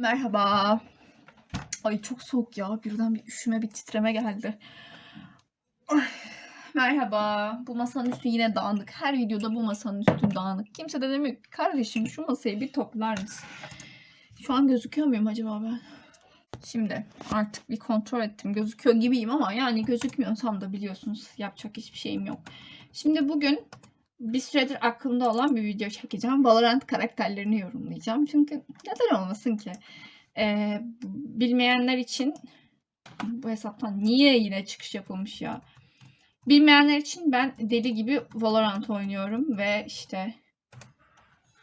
Merhaba. Ay çok soğuk ya. Birden bir üşüme, bir titreme geldi. Ay, Merhaba. Bu masanın üstü yine dağınık. Her videoda bu masanın üstü dağınık. Kimse de demiyor ki kardeşim şu masayı bir toplar mısın? Şu an gözüküyor muyum acaba ben? Şimdi artık bir kontrol ettim. Gözüküyor gibiyim ama yani gözükmüyorsam da biliyorsunuz yapacak hiçbir şeyim yok. Şimdi bugün bir süredir aklımda olan bir video çekeceğim. Valorant karakterlerini yorumlayacağım. Çünkü neden olmasın ki? Ee, bilmeyenler için bu hesaptan niye yine çıkış yapılmış ya? Bilmeyenler için ben deli gibi Valorant oynuyorum ve işte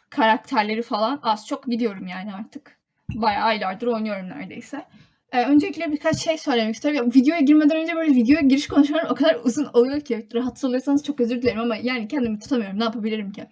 karakterleri falan az çok biliyorum yani artık. Bayağı aylardır oynuyorum neredeyse. Ee, öncelikle birkaç şey söylemek istiyorum. Ya, videoya girmeden önce böyle videoya giriş konuşmalarım o kadar uzun oluyor ki. Rahatsız oluyorsanız çok özür dilerim ama yani kendimi tutamıyorum. Ne yapabilirim ki?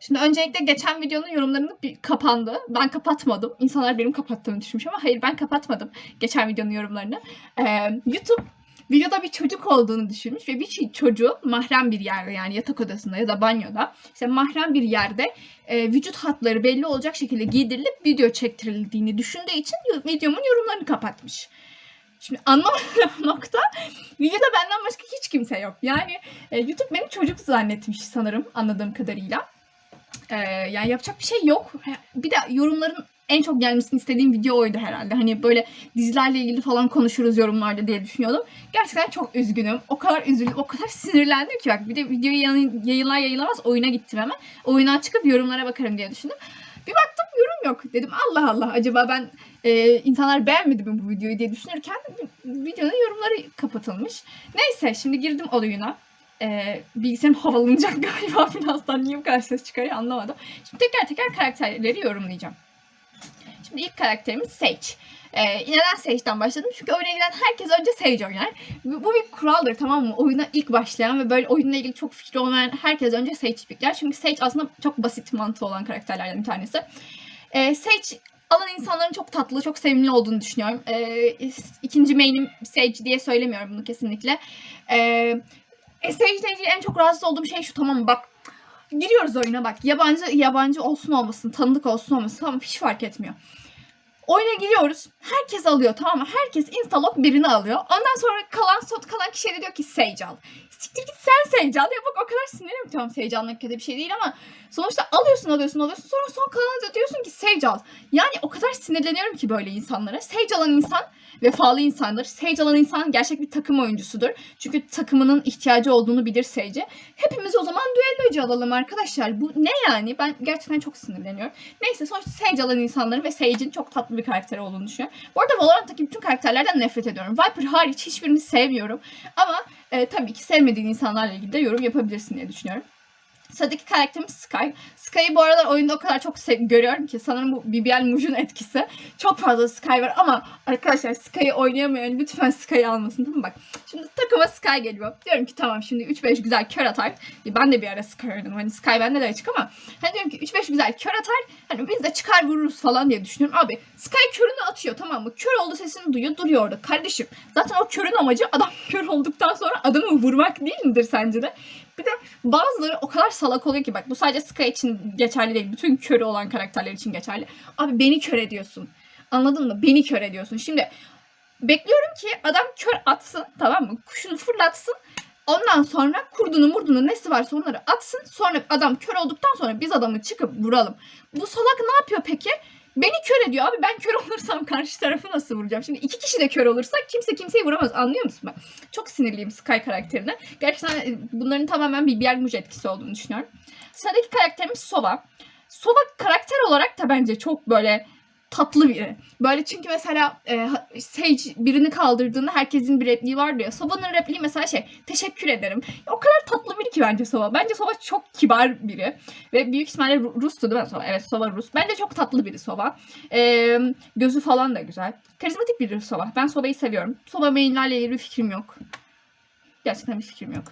Şimdi öncelikle geçen videonun yorumlarını bir kapandı. Ben kapatmadım. İnsanlar benim kapattığımı düşünmüş ama hayır ben kapatmadım geçen videonun yorumlarını. Ee, YouTube videoda bir çocuk olduğunu düşünmüş ve bir şey- çocuğu mahrem bir yerde yani yatak odasında ya da banyoda işte mahrem bir yerde e, vücut hatları belli olacak şekilde giydirilip video çektirildiğini düşündüğü için videomun yorumlarını kapatmış. Şimdi anlamadığım nokta videoda benden başka hiç kimse yok. Yani e, YouTube beni çocuk zannetmiş sanırım anladığım kadarıyla. E, yani yapacak bir şey yok. Bir de yorumların en çok gelmesini istediğim video oydu herhalde. Hani böyle dizilerle ilgili falan konuşuruz yorumlarda diye düşünüyordum. Gerçekten çok üzgünüm. O kadar üzüldüm, o kadar sinirlendim ki bak bir de videoyu yayın- yayınlar yayınlamaz oyuna gittim hemen. Oyuna çıkıp yorumlara bakarım diye düşündüm. Bir baktım yorum yok. Dedim Allah Allah acaba ben e, insanlar beğenmedi mi bu videoyu diye düşünürken videonun yorumları kapatılmış. Neyse şimdi girdim oyuna. E, bilgisayarım havalanacak galiba birazdan. Niye bu kadar ses çıkarıyor anlamadım. Şimdi teker teker karakterleri yorumlayacağım. İlk karakterimiz Sage. Ee, neden Sage'den başladım? Çünkü oyuna giren herkes önce Sage oynar. Bu bu bir kuraldır tamam mı? Oyuna ilk başlayan ve böyle oyunla ilgili çok fikri olmayan herkes önce Sage pikler. Çünkü Sage aslında çok basit mantığı olan karakterlerden bir tanesi. Ee, Sage alan insanların çok tatlı, çok sevimli olduğunu düşünüyorum. Ee, ikinci main'im Sage diye söylemiyorum bunu kesinlikle. Ee, e, Sage ile ilgili en çok rahatsız olduğum şey şu tamam mı? Bak giriyoruz oyuna bak. Yabancı yabancı olsun olmasın, tanıdık olsun olmasın tamam hiç fark etmiyor. Oyuna giriyoruz. Herkes alıyor tamam mı? Herkes instalog birini alıyor. Ondan sonra kalan sot kalan kişiye de diyor ki Sage al. Siktir git sen Sage al. Ya bak o kadar sinirim tamam almak kötü bir şey değil ama sonuçta alıyorsun alıyorsun alıyorsun sonra son kalana da diyorsun ki Sage al. Yani o kadar sinirleniyorum ki böyle insanlara. Sage alan insan vefalı insandır. Sage alan insan gerçek bir takım oyuncusudur. Çünkü takımının ihtiyacı olduğunu bilir Sage'e. Hepimiz o zaman düellocu alalım arkadaşlar. Bu ne yani? Ben gerçekten çok sinirleniyorum. Neyse sonuçta Sage alan insanların ve Sage'in çok tatlı bir karakteri olduğunu düşünüyorum. Bu arada Valorant'taki bütün karakterlerden nefret ediyorum. Viper hariç hiçbirini sevmiyorum. Ama e, tabii ki sevmediğin insanlarla ilgili de yorum yapabilirsin diye düşünüyorum. Sıradaki karakterimiz Sky. Sky'ı bu aralar oyunda o kadar çok görüyorum ki sanırım bu BBL Muj'un etkisi. Çok fazla Sky var ama arkadaşlar Sky'ı oynayamayan lütfen Sky'ı almasın tamam? Bak şimdi takıma Sky geliyor. Diyorum ki tamam şimdi 3-5 güzel kör atar. Ben de bir ara Sky oynadım. Hani Sky bende de açık ama hani diyorum ki 3-5 güzel kör atar. Hani biz de çıkar vururuz falan diye düşünüyorum. Abi Sky körünü atıyor tamam mı? Kör oldu sesini duyuyor duruyor orada. Kardeşim zaten o körün amacı adam kör olduktan sonra adamı vurmak değil midir sence de? Bir de bazıları o kadar salak oluyor ki bak bu sadece Sky için geçerli değil. Bütün körü olan karakterler için geçerli. Abi beni kör ediyorsun. Anladın mı? Beni kör ediyorsun. Şimdi bekliyorum ki adam kör atsın tamam mı? Kuşunu fırlatsın. Ondan sonra kurdunu murdunu nesi varsa onları atsın. Sonra adam kör olduktan sonra biz adamı çıkıp vuralım. Bu salak ne yapıyor peki? Beni kör ediyor abi. Ben kör olursam karşı tarafı nasıl vuracağım? Şimdi iki kişi de kör olursa kimse kimseyi vuramaz. Anlıyor musun ben? Çok sinirliyim Sky karakterine. Gerçekten e, bunların tamamen bir BBL Muj etkisi olduğunu düşünüyorum. Sıradaki karakterimiz Sova. Sova karakter olarak da bence çok böyle tatlı biri. Böyle çünkü mesela e, Sage birini kaldırdığında herkesin bir repliği vardı ya. Sova'nın repliği mesela şey teşekkür ederim. O kadar tatlı biri ki bence Sova. Bence Sova çok kibar biri. Ve büyük ihtimalle Ru- Rus'tu değil mi Sova? Evet Sova Rus. Bence çok tatlı biri Sova. E, gözü falan da güzel. Karizmatik biri Sova. Ben Sova'yı seviyorum. Sova mainlerle ilgili bir fikrim yok. Gerçekten bir fikrim yok.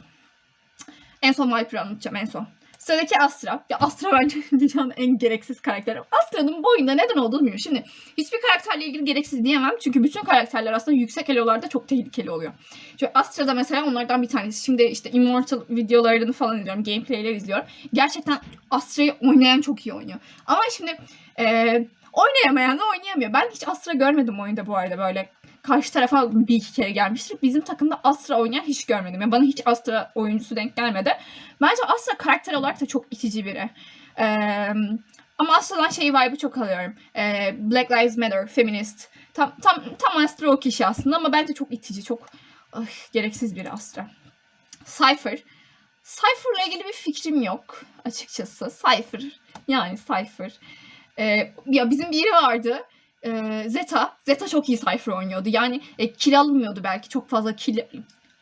En son Viper'ı anlatacağım en son. Sıradaki Astra. Ya Astra bence dünyanın en gereksiz karakteri. Astra'nın bu oyunda neden olduğunu bilmiyorum. Şimdi hiçbir karakterle ilgili gereksiz diyemem. Çünkü bütün karakterler aslında yüksek elolarda çok tehlikeli oluyor. Çünkü Astra da mesela onlardan bir tanesi. Şimdi işte Immortal videolarını falan izliyorum. Gameplay'ler izliyorum. Gerçekten Astra'yı oynayan çok iyi oynuyor. Ama şimdi eee Oynayamayan da oynayamıyor. Ben hiç Astra görmedim oyunda bu arada böyle. Karşı tarafa bir iki kere gelmiştir. Bizim takımda Astra oynayan hiç görmedim. Yani bana hiç Astra oyuncusu denk gelmedi. Bence Astra karakter olarak da çok itici biri. Ee, ama Astra'dan şey vibe'ı çok alıyorum. Ee, Black Lives Matter, feminist. Tam tam tam Astra o kişi aslında ama bence çok itici, çok ay, gereksiz biri Astra. Cypher. Cypher'la ilgili bir fikrim yok açıkçası. Cypher. Yani Cypher. Ee, ya bizim biri vardı. Zeta. Zeta çok iyi Cypher oynuyordu. Yani e, kill almıyordu belki. Çok fazla kill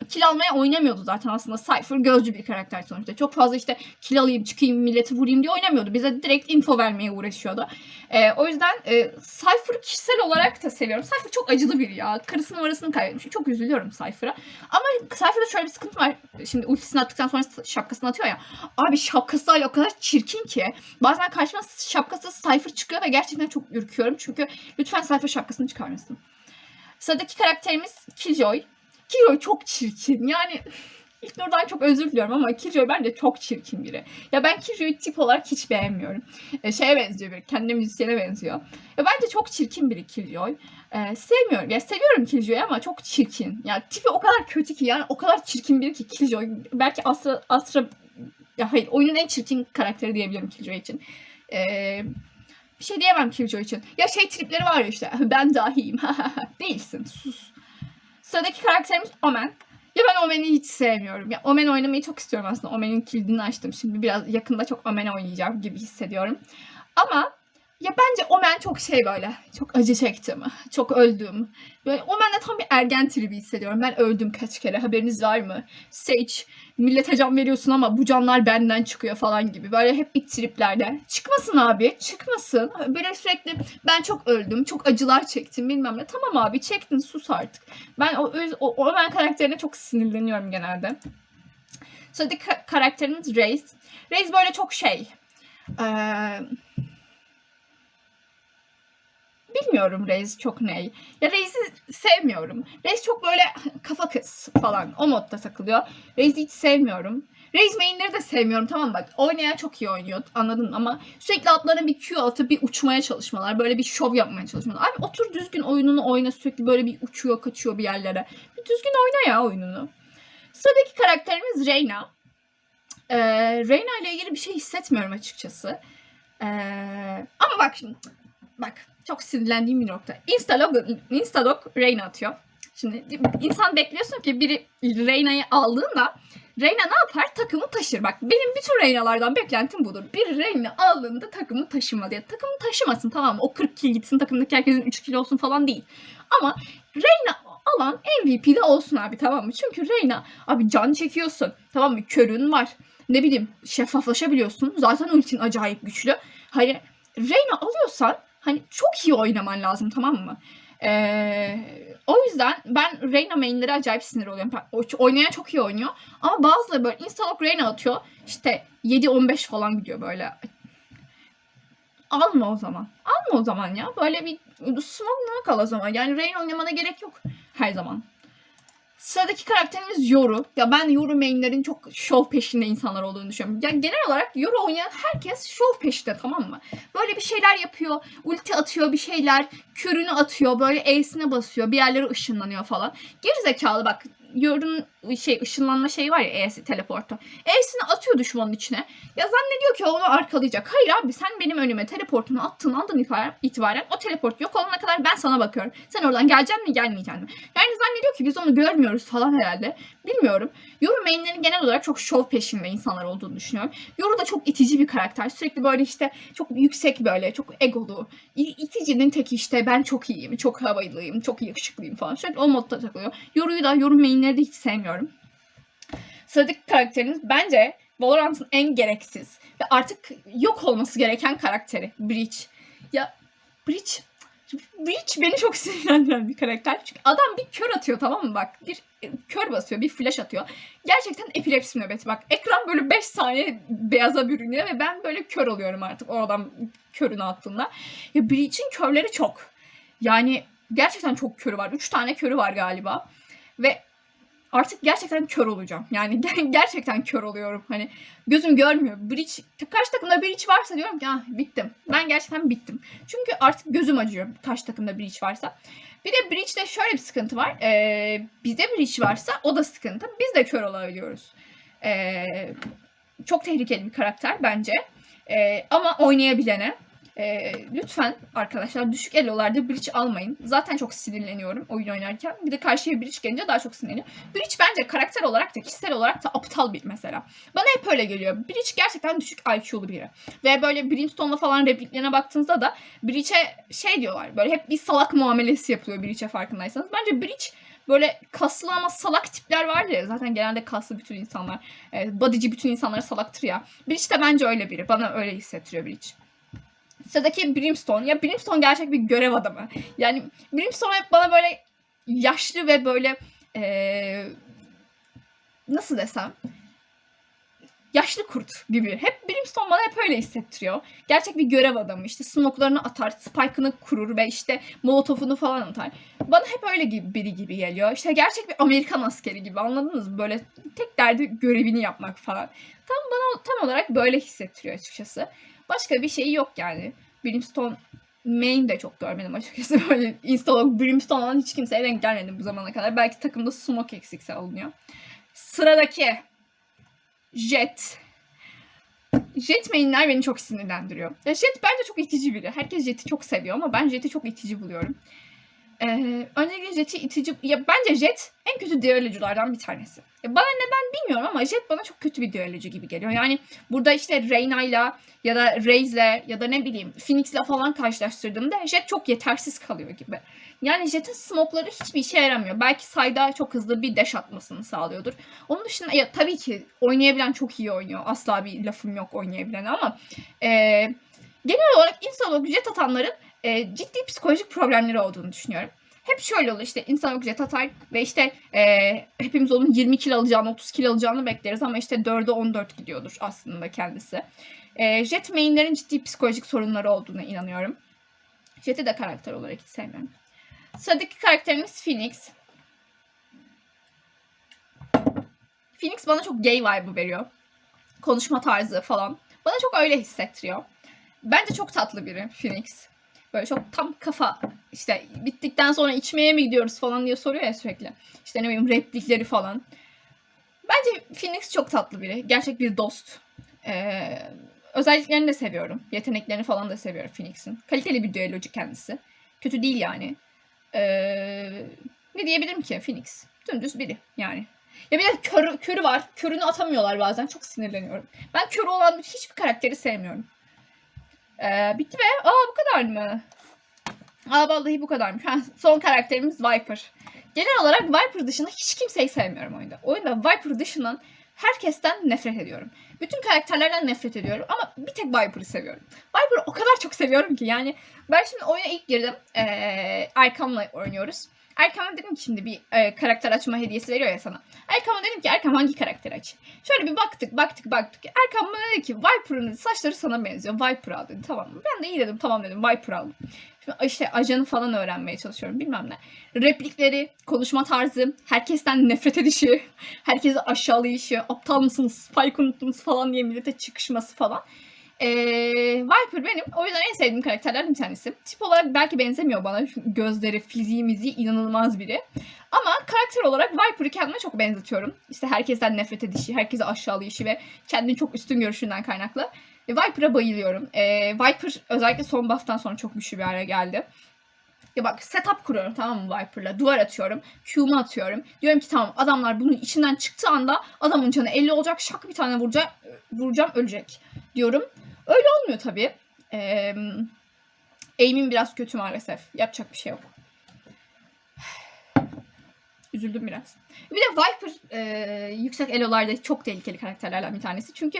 kill almaya oynamıyordu zaten aslında. Cypher gözcü bir karakter sonuçta. Çok fazla işte kill alayım, çıkayım, milleti vurayım diye oynamıyordu. Bize direkt info vermeye uğraşıyordu. Ee, o yüzden e, Cypher'ı kişisel olarak da seviyorum. Cypher çok acılı biri ya. Karısının numarasını kaybetmiş. Çok üzülüyorum Cypher'a. Ama Cypher'da şöyle bir sıkıntı var. Şimdi ultisini attıktan sonra şapkasını atıyor ya. Abi şapkası hala o kadar çirkin ki. Bazen karşıma şapkası Cypher çıkıyor ve gerçekten çok ürküyorum. Çünkü lütfen Cypher şapkasını çıkarmasın. Sıradaki karakterimiz Killjoy. Killjoy çok çirkin. Yani ilk oradan çok özür diliyorum ama Killjoy bence çok çirkin biri. Ya ben Killjoy'u tip olarak hiç beğenmiyorum. E, şeye benziyor bir, kendine müzisyene benziyor. Ya bence çok çirkin biri Killjoy. E, sevmiyorum. Ya seviyorum Killjoy'u ama çok çirkin. Yani tipi o kadar kötü ki yani o kadar çirkin biri ki Killjoy. Belki Astra, Astra ya hayır oyunun en çirkin karakteri diyebilirim Killjoy için. Eee bir şey diyemem Killjoy için. Ya şey tripleri var ya işte. Ben dahiyim. Değilsin. Sus. Sıradaki karakterimiz Omen. Ya ben Omen'i hiç sevmiyorum. Ya Omen oynamayı çok istiyorum aslında. Omen'in kilidini açtım. Şimdi biraz yakında çok Omen oynayacağım gibi hissediyorum. Ama ya bence Omen çok şey böyle. Çok acı çektim. Çok öldüm. Böyle Omen'de tam bir ergen tribi hissediyorum. Ben öldüm kaç kere. Haberiniz var mı? Sage millete can veriyorsun ama bu canlar benden çıkıyor falan gibi. Böyle hep bir triplerde. Çıkmasın abi. Çıkmasın. Böyle sürekli ben çok öldüm. Çok acılar çektim bilmem ne. Tamam abi çektin sus artık. Ben o, o, Omen karakterine çok sinirleniyorum genelde. Sıradaki ka- karakterimiz Reis. Reis böyle çok şey. Eee bilmiyorum Reis çok ney. Ya Reis'i sevmiyorum. Reis çok böyle kafa kız falan o modda takılıyor. Reis'i hiç sevmiyorum. Reis mainleri de sevmiyorum tamam bak. Oynayan çok iyi oynuyor anladın ama sürekli atlarına bir Q atıp bir uçmaya çalışmalar. Böyle bir şov yapmaya çalışmalar. Abi otur düzgün oyununu oyna sürekli böyle bir uçuyor kaçıyor bir yerlere. Bir düzgün oyna ya oyununu. Sıradaki karakterimiz Reyna. Ee, Reyna ile ilgili bir şey hissetmiyorum açıkçası. Ee, ama bak şimdi bak çok sinirlendiğim bir nokta. Instalog, Instalog Reyna atıyor. Şimdi insan bekliyorsun ki biri Reyna'yı aldığında Reyna ne yapar? Takımı taşır. Bak benim bütün Reyna'lardan beklentim budur. Bir Reyna aldığında takımı taşıma diye. Takımı taşımasın tamam mı? O 40 kill gitsin takımdaki herkesin 3 kill olsun falan değil. Ama Reyna alan MVP'de olsun abi tamam mı? Çünkü Reyna abi can çekiyorsun. Tamam mı? Körün var. Ne bileyim şeffaflaşabiliyorsun. Zaten ultin acayip güçlü. Hani Reyna alıyorsan hani çok iyi oynaman lazım tamam mı? Ee, o yüzden ben Reyna mainleri acayip sinir oluyorum. Oynayan çok iyi oynuyor. Ama bazıları böyle instalok Reyna atıyor. İşte 7-15 falan gidiyor böyle. Alma o zaman. Alma o zaman ya. Böyle bir smoke'la kal o zaman. Yani Reyna oynamana gerek yok her zaman. Sıradaki karakterimiz Yoru. Ya ben Yoru mainlerin çok şov peşinde insanlar olduğunu düşünüyorum. Yani genel olarak Yoru oynayan herkes şov peşinde tamam mı? Böyle bir şeyler yapıyor. Ulti atıyor bir şeyler. Kürünü atıyor. Böyle E'sine basıyor. Bir yerlere ışınlanıyor falan. Geri zekalı bak. Yoru'nun şey ışınlanma şeyi var ya E'si teleportu. E'sini atıyor düşmanın içine. Ya zannediyor ki onu arkalayacak. Hayır abi sen benim önüme teleportunu attığın andan itibaren o teleport yok olana kadar ben sana bakıyorum. Sen oradan geleceksin mi gelmeyeceksin mi? Yani zannediyor ki biz onu görmüyoruz falan herhalde. Bilmiyorum. Yoru mainlerin genel olarak çok şov peşinde insanlar olduğunu düşünüyorum. Yoru da çok itici bir karakter. Sürekli böyle işte çok yüksek böyle çok egolu. İticinin teki işte ben çok iyiyim, çok havaylıyım, çok yakışıklıyım falan. Sürekli o modda takılıyor. Yoru'yu da Yoru mainleri de hiç sevmiyorum. Sıradaki karakterimiz bence Valorant'ın en gereksiz ve artık yok olması gereken karakteri Breach. Ya Breach Breach beni çok sinirlendiren bir karakter. Çünkü adam bir kör atıyor tamam mı bak. Bir kör basıyor, bir flash atıyor. Gerçekten epilepsi nöbeti bak. Ekran böyle 5 saniye beyaza bürünüyor ve ben böyle kör oluyorum artık o adam körünü attığında. Ya Breach'in körleri çok. Yani gerçekten çok körü var. 3 tane körü var galiba. Ve artık gerçekten kör olacağım. Yani gerçekten kör oluyorum. Hani gözüm görmüyor. Breach, karşı takımda Breach varsa diyorum ki ah bittim. Ben gerçekten bittim. Çünkü artık gözüm acıyor karşı takımda Breach varsa. Bir de Breach'te şöyle bir sıkıntı var. Ee, bizde Breach varsa o da sıkıntı. Biz de kör olabiliyoruz. Ee, çok tehlikeli bir karakter bence. Ee, ama oynayabilene e, lütfen arkadaşlar düşük elolarda bridge almayın. Zaten çok sinirleniyorum oyun oynarken. Bir de karşıya bridge gelince daha çok sinirleniyorum. Bridge bence karakter olarak da kişisel olarak da aptal bir mesela. Bana hep öyle geliyor. Bridge gerçekten düşük IQ'lu biri. Ve böyle Brimstone'la falan repliklerine baktığınızda da Bridge'e şey diyorlar. Böyle hep bir salak muamelesi yapılıyor Bridge'e farkındaysanız. Bence Bridge böyle kaslı ama salak tipler var ya. Zaten genelde kaslı bütün insanlar. E, bodyci bütün insanlar salaktır ya. Bridge de bence öyle biri. Bana öyle hissettiriyor Bridge. Sıradaki Brimstone. Ya Brimstone gerçek bir görev adamı. Yani Brimstone hep bana böyle yaşlı ve böyle ee, nasıl desem yaşlı kurt gibi. Hep Brimstone bana hep öyle hissettiriyor. Gerçek bir görev adamı. İşte smoke'larını atar, spike'ını kurur ve işte molotofunu falan atar. Bana hep öyle gibi biri gibi geliyor. İşte gerçek bir Amerikan askeri gibi anladınız mı? Böyle tek derdi görevini yapmak falan. Tam bana tam olarak böyle hissettiriyor açıkçası. Başka bir şeyi yok yani. Brimstone main de çok görmedim açıkçası. Böyle instalog Brimstone olan hiç kimseye denk gelmedim bu zamana kadar. Belki takımda smoke eksikse alınıyor. Sıradaki Jet. Jet mainler beni çok sinirlendiriyor. Ya Jet bence çok itici biri. Herkes Jet'i çok seviyor ama ben Jet'i çok itici buluyorum. Ee, öncelikle Jet'i itici... Ya bence Jet en kötü düelloculardan bir tanesi. Ya bana neden bilmiyorum ama Jet bana çok kötü bir düellocu gibi geliyor. Yani burada işte Reyna'yla ya da Raze'le ya da ne bileyim Phoenix'le falan karşılaştırdığımda Jet çok yetersiz kalıyor gibi. Yani Jet'in smoke'ları hiçbir işe yaramıyor. Belki sayda çok hızlı bir dash atmasını sağlıyordur. Onun dışında ya tabii ki oynayabilen çok iyi oynuyor. Asla bir lafım yok oynayabilen ama e, genel olarak insan jet atanların e, ciddi psikolojik problemleri olduğunu düşünüyorum. Hep şöyle olur işte insan jet atar ve işte e, hepimiz onun 20 kilo alacağını 30 kilo alacağını bekleriz ama işte 4'e 14 gidiyordur aslında kendisi. E, jet mainlerin ciddi psikolojik sorunları olduğuna inanıyorum. Jet'i de karakter olarak hiç sevmiyorum. Sıradaki karakterimiz Phoenix. Phoenix bana çok gay vibe veriyor. Konuşma tarzı falan. Bana çok öyle hissettiriyor. Bence çok tatlı biri Phoenix. Böyle çok tam kafa işte bittikten sonra içmeye mi gidiyoruz falan diye soruyor ya sürekli. İşte ne bileyim replikleri falan. Bence Phoenix çok tatlı biri. Gerçek bir dost. Ee, özelliklerini de seviyorum. Yeteneklerini falan da seviyorum Phoenix'in. Kaliteli bir düellocu kendisi. Kötü değil yani. Ee, ne diyebilirim ki Phoenix? Dümdüz biri yani. Ya bir de kör, körü var. Körünü atamıyorlar bazen. Çok sinirleniyorum. Ben körü olan hiçbir karakteri sevmiyorum. Ee, bitti mi? Aa bu kadar mı? Aa vallahi bu kadarmış. Ha, son karakterimiz Viper. Genel olarak Viper dışında hiç kimseyi sevmiyorum oyunda. Oyunda Viper dışından herkesten nefret ediyorum. Bütün karakterlerden nefret ediyorum ama bir tek Viper'ı seviyorum. Viper'ı o kadar çok seviyorum ki yani ben şimdi oyuna ilk girdim. Ee, Erkam'la oynuyoruz. Erkam'a dedim ki şimdi bir e, karakter açma hediyesi veriyor ya sana. Erkam'a dedim ki Erkam hangi karakteri aç? Şöyle bir baktık baktık baktık. Erkam bana dedi ki Viper'ın saçları sana benziyor. Viper al dedi tamam mı? Ben de iyi dedim tamam dedim Viper aldım. Şimdi işte ajanı falan öğrenmeye çalışıyorum bilmem ne. Replikleri, konuşma tarzı, herkesten nefret edişi, herkesi aşağılayışı, aptal mısınız, spike unuttunuz falan diye millete çıkışması falan. Ee, Viper benim o yüzden en sevdiğim karakterlerden bir tanesi. Tip olarak belki benzemiyor bana. Çünkü gözleri, fiziği, miziği inanılmaz biri. Ama karakter olarak Viper'ı kendime çok benzetiyorum. İşte herkesten nefret edişi, herkesi aşağılayışı ve kendini çok üstün görüşünden kaynaklı. E, Viper'a bayılıyorum. E, Viper özellikle son buff'tan sonra çok güçlü bir hale geldi. Ya bak setup kuruyorum tamam mı Viper'la. Duvar atıyorum. Q'mu atıyorum. Diyorum ki tamam adamlar bunun içinden çıktığı anda adamın canı 50 olacak. Şak bir tane vuracak, vuracağım ölecek diyorum. Öyle olmuyor tabii. Ee, aim'im biraz kötü maalesef. Yapacak bir şey yok. Üzüldüm biraz. Bir de Viper e, yüksek elolarda çok tehlikeli karakterlerden bir tanesi. Çünkü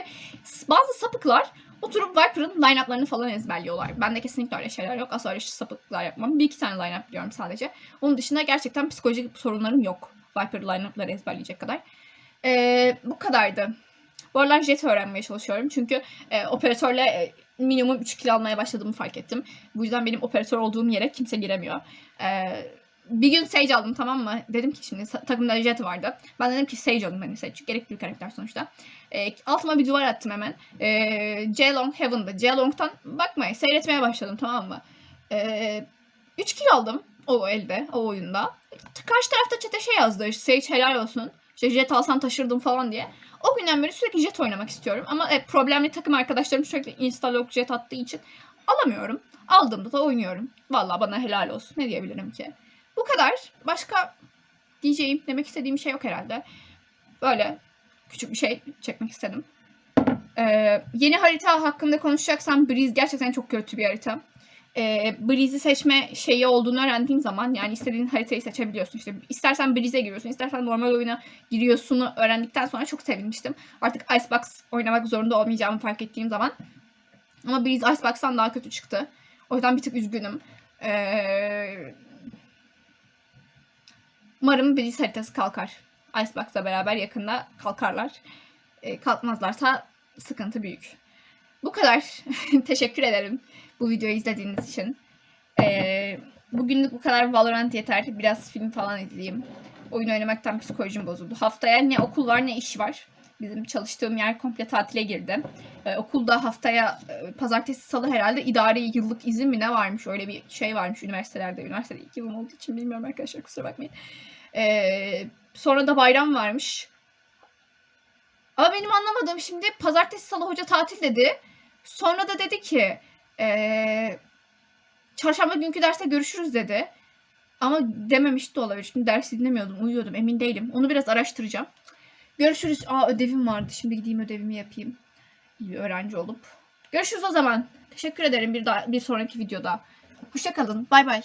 bazı sapıklar oturup Viper'ın line-up'larını falan ezberliyorlar. Ben de kesinlikle öyle şeyler yok. Asla öyle sapıklar yapmam. Bir iki tane line-up biliyorum sadece. Onun dışında gerçekten psikolojik sorunlarım yok. Viper line-up'ları ezberleyecek kadar. E, bu kadardı. Bu aralar jet öğrenmeye çalışıyorum. Çünkü e, operatörle e, minimum 3 kill almaya başladığımı fark ettim. Bu yüzden benim operatör olduğum yere kimse giremiyor. E, bir gün Sage aldım tamam mı? Dedim ki şimdi takımda Jet vardı. Ben dedim ki Sage alayım hani Sage. Gerekli bir karakter sonuçta. E, altıma bir duvar attım hemen. E, J-Long Heaven'da. J-Long'tan bakmayın seyretmeye başladım tamam mı? E, 3 kill aldım o elde, o oyunda. Karşı tarafta çete şey yazdı. işte, Sage helal olsun. İşte jet alsan taşırdım falan diye. O günden beri sürekli jet oynamak istiyorum. Ama e, problemli takım arkadaşlarım sürekli instalok jet attığı için alamıyorum. Aldığımda da oynuyorum. Vallahi bana helal olsun. Ne diyebilirim ki? Bu kadar. Başka diyeceğim, demek istediğim şey yok herhalde. Böyle küçük bir şey çekmek istedim. Ee, yeni harita hakkında konuşacaksam Breeze gerçekten çok kötü bir harita. Ee, Breeze'i seçme şeyi olduğunu öğrendiğim zaman yani istediğin haritayı seçebiliyorsun. İşte istersen Breeze'e giriyorsun, istersen normal oyuna giriyorsunu öğrendikten sonra çok sevinmiştim. Artık Icebox oynamak zorunda olmayacağımı fark ettiğim zaman. Ama Breeze Icebox'tan daha kötü çıktı. O yüzden bir tık üzgünüm. Ee, umarım Breeze haritası kalkar. Icebox'la beraber yakında kalkarlar. Ee, kalkmazlarsa sıkıntı büyük. Bu kadar. Teşekkür ederim bu videoyu izlediğiniz için. Ee, bugünlük bu kadar Valorant yeter. Biraz film falan izleyeyim. Oyun oynamaktan psikolojim bozuldu. Haftaya ne okul var ne iş var. Bizim çalıştığım yer komple tatile girdi. Ee, okulda haftaya e, pazartesi salı herhalde idari yıllık izin mi ne varmış öyle bir şey varmış üniversitelerde. Üniversitede ilk yılım olduğu için bilmiyorum arkadaşlar kusura bakmayın. Ee, sonra da bayram varmış. Ama benim anlamadığım şimdi pazartesi salı hoca tatil dedi. Sonra da dedi ki ee, çarşamba günkü derste görüşürüz dedi. Ama dememiş de olabilir. Şimdi ders dinlemiyordum, uyuyordum. Emin değilim. Onu biraz araştıracağım. Görüşürüz. Aa ödevim vardı. Şimdi gideyim ödevimi yapayım. İyi öğrenci olup. Görüşürüz o zaman. Teşekkür ederim bir daha bir sonraki videoda. Hoşça kalın. Bay bay.